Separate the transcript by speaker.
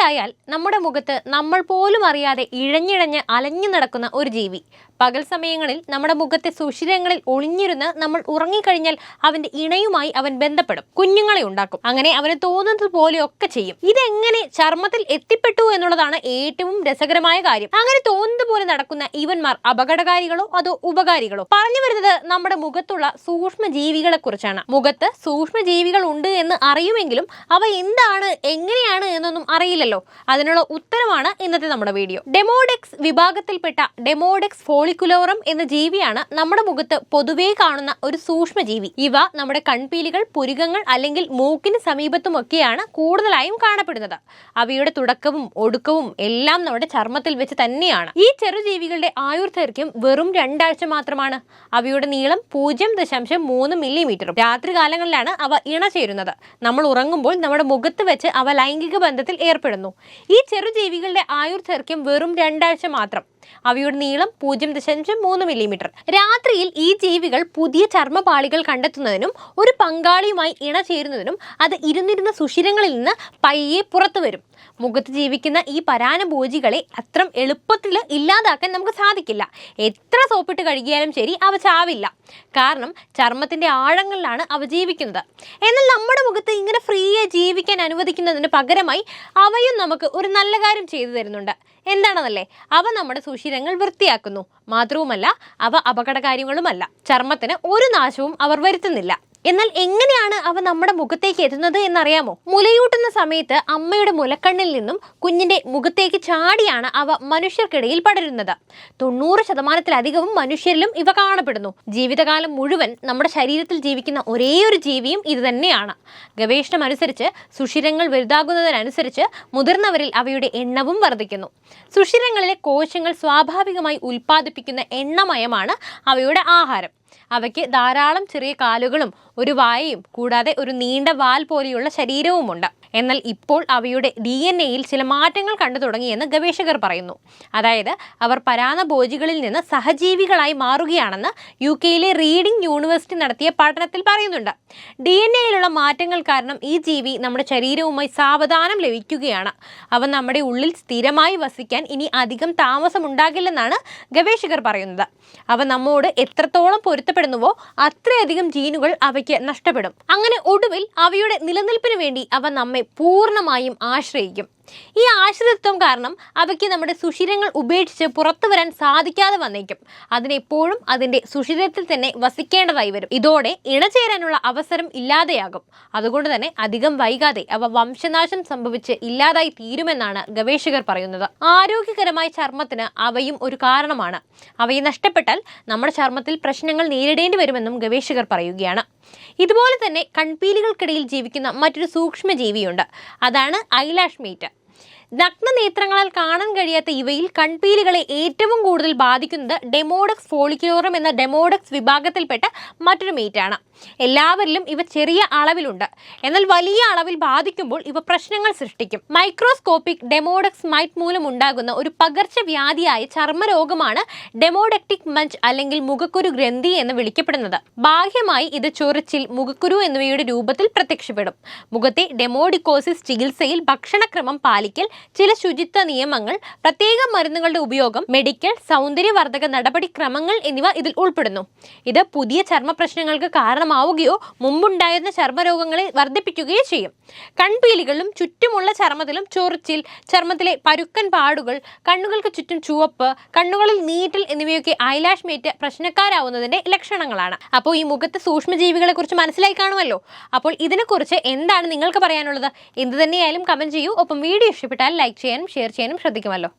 Speaker 1: രാത്രിയായാൽ നമ്മുടെ മുഖത്ത് നമ്മൾ പോലും അറിയാതെ ഇഴഞ്ഞിഴഞ്ഞ് അലഞ്ഞു നടക്കുന്ന ഒരു ജീവി. പകൽ സമയങ്ങളിൽ നമ്മുടെ മുഖത്തെ സുഷിരങ്ങളിൽ ഒളിഞ്ഞിരുന്ന് നമ്മൾ ഉറങ്ങിക്കഴിഞ്ഞാൽ അവന്റെ ഇണയുമായി അവൻ ബന്ധപ്പെടും. കുഞ്ഞുങ്ങളെ ഉണ്ടാക്കും. അങ്ങനെ അവന് തോന്നുന്നത് പോലെയൊക്കെ ചെയ്യും. ഇതെങ്ങനെ ചർമ്മത്തിൽ എത്തിപ്പെട്ടു എന്നുള്ളതാണ് ഏറ്റവും രസകരമായ കാര്യം. അങ്ങനെ തോന്നുന്നത് പോലെ നടക്കുന്ന ഇവന്മാർ അപകടകാരികളോ അതോ ഉപകാരികളോ? പറഞ്ഞു വരുന്നത് നമ്മുടെ മുഖത്തുള്ള സൂക്ഷ്മ ജീവികളെ കുറിച്ചാണ് മുഖത്ത് സൂക്ഷ്മ ജീവികൾ ഉണ്ട് എന്ന് അറിയുമെങ്കിലും അവ എന്താണ് എങ്ങനെയാണ് എന്നൊന്നും അറിയില്ലല്ലോ. അതിനുള്ള ഉത്തരമാണ് ഇന്നത്തെ നമ്മുടെ വീഡിയോ. ഡെമോഡെക്സ് വിഭാഗത്തിൽപ്പെട്ട ഡെമോഡെക്സ് ഫോളിക്കുലോറം എന്ന ജീവിയാണ് നമ്മുടെ മുഖത്ത് പൊതുവേ കാണുന്ന ഒരു സൂക്ഷ്മജീവി. ഇവ നമ്മുടെ കൺപീലികൾ പുരികങ്ങൾ അല്ലെങ്കിൽ മൂക്കിന് സമീപത്തുമൊക്കെയാണ് കൂടുതലായും കാണപ്പെടുന്നത്. അവയുടെ തുടക്കവും ഒടുക്കവും എല്ലാം നമ്മുടെ ചർമ്മത്തിൽ വെച്ച് തന്നെയാണ്. ഈ ചെറുജീവികളുടെ ആയുർദൈർഘ്യം വെറും രണ്ടാഴ്ച മാത്രമാണ്. അവയുടെ നീളം പൂജ്യം ദശാംശം മൂന്ന് മില്ലിമീറ്ററും. രാത്രികാലങ്ങളിലാണ് അവ ഇണചേരുന്നത്. നമ്മൾ ഉറങ്ങുമ്പോൾ നമ്മുടെ മുഖത്ത് വെച്ച് അവ ലൈംഗിക ബന്ധത്തിൽ ഏർപ്പെടുന്നു ഈ ചെറുജീവികളുടെ ആയുർദൈർഘ്യം വെറും രണ്ടാഴ്ച മാത്രം. അവയുടെ നീളം പൂജ്യം ദശാംശം മൂന്ന് മില്ലിമീറ്റർ രാത്രിയിൽ ഈ ജീവികൾ പുതിയ ചർമ്മപാളികൾ കണ്ടെത്തുന്നതിനും ഒരു പങ്കാളിയുമായി ഇണ ചേരുന്നതിനും അത് ഇരുന്നിരുന്ന സുഷിരങ്ങളിൽ നിന്ന് പയ്യെ പുറത്തു വരും. മുഖത്ത് ജീവിക്കുന്ന ഈ പരാനഭോജികളെ അത്ര എളുപ്പത്തിൽ ഇല്ലാതാക്കാൻ നമുക്ക് സാധിക്കില്ല. എത്ര സോപ്പിട്ട് കഴുകിയാലും ശരി അവ ചാവില്ല. കാരണം ചർമ്മത്തിന്റെ ആഴങ്ങളിലാണ് അവ ജീവിക്കുന്നത്. എന്നാൽ നമ്മുടെ മുഖത്ത് ഇങ്ങനെ ഫ്രീയെ ജീവിക്കാൻ അനുവദിക്കുന്നതിന് പകരമായി അവയും നമുക്ക് ഒരു നല്ല കാര്യം ചെയ്തു തരുന്നുണ്ട്. എന്താണെന്നല്ലേ അവ നമ്മുടെ സുഷിരങ്ങൾ വൃത്തിയാക്കുന്നു. മാത്രവുമല്ല അവ അപകടകാര്യങ്ങളുമല്ല. ചർമ്മത്തിന് ഒരു നാശവും അവർ വരുത്തുന്നില്ല. എന്നാൽ എങ്ങനെയാണ് അവ നമ്മുടെ മുഖത്തേക്ക് എത്തുന്നത് എന്നറിയാമോ? മുലയൂട്ടുന്ന സമയത്ത് അമ്മയുടെ മുലക്കണ്ണിൽ നിന്നും കുഞ്ഞിന്റെ മുഖത്തേക്ക് ചാടിയാണ് അവ മനുഷ്യർക്കിടയിൽ പടരുന്നത്. തൊണ്ണൂറ് ശതമാനത്തിലധികവും മനുഷ്യരിലും ഇവ കാണപ്പെടുന്നു. ജീവിതകാലം മുഴുവൻ നമ്മുടെ ശരീരത്തിൽ ജീവിക്കുന്ന ഒരേ ഒരു ജീവിയും ഇത് തന്നെയാണ്. ഗവേഷണം അനുസരിച്ച് സുഷിരങ്ങൾ വലുതാകുന്നതിനനുസരിച്ച് മുതിർന്നവരിൽ അവയുടെ എണ്ണവും വർദ്ധിക്കുന്നു. സുഷിരങ്ങളിലെ കോശങ്ങൾ സ്വാഭാവികമായി ഉൽപ്പാദിപ്പിക്കുന്ന എണ്ണമയമാണ് അവയുടെ ആഹാരം. അവയ്ക്ക് ധാരാളം ചെറിയ കാലുകളും ഒരു വായയും കൂടാതെ ഒരു നീണ്ട വാൽ പോലെയുള്ള ശരീരവുമുണ്ട്. എന്നാൽ ഇപ്പോൾ അവയുടെ ഡി എൻ എയിൽ ചില മാറ്റങ്ങൾ കണ്ടു തുടങ്ങിയെന്ന് ഗവേഷകർ പറയുന്നു. അതായത് അവർ പരാന്നഭോജികളിൽ നിന്ന് സഹജീവികളായി മാറുകയാണെന്ന് യു കെയിലെ റീഡിംഗ് യൂണിവേഴ്സിറ്റി നടത്തിയ പഠനത്തിൽ പറയുന്നുണ്ട്. ഡി എൻ എയിലുള്ള മാറ്റങ്ങൾ കാരണം ഈ ജീവി നമ്മുടെ ശരീരവുമായി സാവധാനം ലഭിക്കുകയാണ്. അവ നമ്മുടെ ഉള്ളിൽ സ്ഥിരമായി വസിക്കാൻ ഇനി അധികം താമസമുണ്ടാകില്ലെന്നാണ് ഗവേഷകർ പറയുന്നത്. അവ നമ്മോട് എത്രത്തോളം പൊരുത്തപ്പെടുന്നുവോ അത്രയധികം ജീനുകൾ അവയ്ക്ക് നഷ്ടപ്പെടും. അങ്ങനെ ഒടുവിൽ അവയുടെ നിലനിൽപ്പിന് വേണ്ടി അവ നമ്മെ പൂർണമായും ആശ്രയിക്കും. ഈ ആശ്രിതത്വം കാരണം അവയ്ക്ക് നമ്മുടെ സുഷിരങ്ങൾ ഉപേക്ഷിച്ച് പുറത്തു വരാൻ സാധിക്കാതെ വന്നേക്കും. അതിനെപ്പോഴും അതിന്റെ സുഷിരത്തിൽ തന്നെ വസിക്കേണ്ടതായി വരും. ഇതോടെ ഇണചേരാനുള്ള അവസരം ഇല്ലാതെയാകും. അതുകൊണ്ട് തന്നെ അധികം വൈകാതെ അവ വംശനാശം സംഭവിച്ച് ഇല്ലാതായി തീരുമെന്നാണ് ഗവേഷകർ പറയുന്നത്. ആരോഗ്യകരമായ ചർമ്മത്തിന് അവയും ഒരു കാരണമാണ്. അവയെ നഷ്ടപ്പെട്ടാൽ നമ്മുടെ ചർമ്മത്തിൽ പ്രശ്നങ്ങൾ നേരിടേണ്ടി വരുമെന്നും ഗവേഷകർ പറയുകയാണ്. ഇതുപോലെ തന്നെ കൺപീലികൾക്കിടയിൽ ജീവിക്കുന്ന മറ്റൊരു സൂക്ഷ്മ ജീവിയുണ്ട് അതാണ് ഐലാഷ് മീറ്റ്. നഗ്നനേത്രങ്ങളാൽ കാണാൻ കഴിയാത്ത ഇവയിൽ കൺപീലികളെ ഏറ്റവും കൂടുതൽ ബാധിക്കുന്നത് ഡെമോഡക്സ് ഫോളിക്യോറം എന്ന ഡെമോഡക്സ് വിഭാഗത്തിൽപ്പെട്ട മറ്റൊരു മീറ്റാണ്. എല്ലാവരിലും ഇവ ചെറിയ അളവിലുണ്ട്. എന്നാൽ വലിയ അളവിൽ ബാധിക്കുമ്പോൾ ഇവ പ്രശ്നങ്ങൾ സൃഷ്ടിക്കും. മൈക്രോസ്കോപ്പിക് ഡെമോഡക്സ് മൈറ്റ് മൂലം ഉണ്ടാകുന്ന ഒരു പകർച്ചവ്യാധിയായ ചർമ്മരോഗമാണ് ഡെമോഡക്റ്റിക് മഞ്ച് അല്ലെങ്കിൽ മുഖക്കുരു ഗ്രന്ഥി എന്ന് വിളിക്കപ്പെടുന്നത്. ബാഹ്യമായി ഇത് ചൊറിച്ചിൽ മുഖക്കുരു എന്നിവയുടെ രൂപത്തിൽ പ്രത്യക്ഷപ്പെടും. മുഖത്തെ ഡെമോഡിക്കോസിസ് ചികിത്സയിൽ ഭക്ഷണക്രമം പാലിക്കൽ ചില ശുചിത്വ നിയമങ്ങൾ പ്രത്യേക മരുന്നുകളുടെ ഉപയോഗം മെഡിക്കൽ സൗന്ദര്യവർദ്ധക നടപടിക്രമങ്ങൾ എന്നിവ ഇതിൽ ഉൾപ്പെടുന്നു. ഇത് പുതിയ ചർമ്മ പ്രശ്നങ്ങൾക്ക് കാരണമാവുകയോ മുമ്പുണ്ടായിരുന്ന ചർമ്മരോഗങ്ങളെ വർദ്ധിപ്പിക്കുകയോ ചെയ്യും. കൺപീലികളിലും ചുറ്റുമുള്ള ചർമ്മത്തിലും ചൊറിച്ചിൽ ചർമ്മത്തിലെ പരുക്കൻ പാടുകൾ കണ്ണുകൾക്ക് ചുറ്റും ചുവപ്പ് കണ്ണുകളിൽ നീറ്റൽ എന്നിവയൊക്കെ ഐലാഷ് മേറ്റ് പ്രശ്നക്കാരാവുന്നതിന്റെ ലക്ഷണങ്ങളാണ്. അപ്പോൾ ഈ മുഖത്ത് സൂക്ഷ്മജീവികളെ കുറിച്ച് മനസ്സിലായി കാണുമല്ലോ. അപ്പോൾ ഇതിനെക്കുറിച്ച് എന്താണ് നിങ്ങൾക്ക് പറയാനുള്ളത്? എന്ത് തന്നെയായാലും കമന്റ് ചെയ്യൂ. ഒപ്പം വീഡിയോ ഇഷ്ടപ്പെട്ടാൽ ലൈക്ക് ചെയ്യാനും ഷെയർ ചെയ്യാനും ശ്രദ്ധിക്കുമല്ലോ.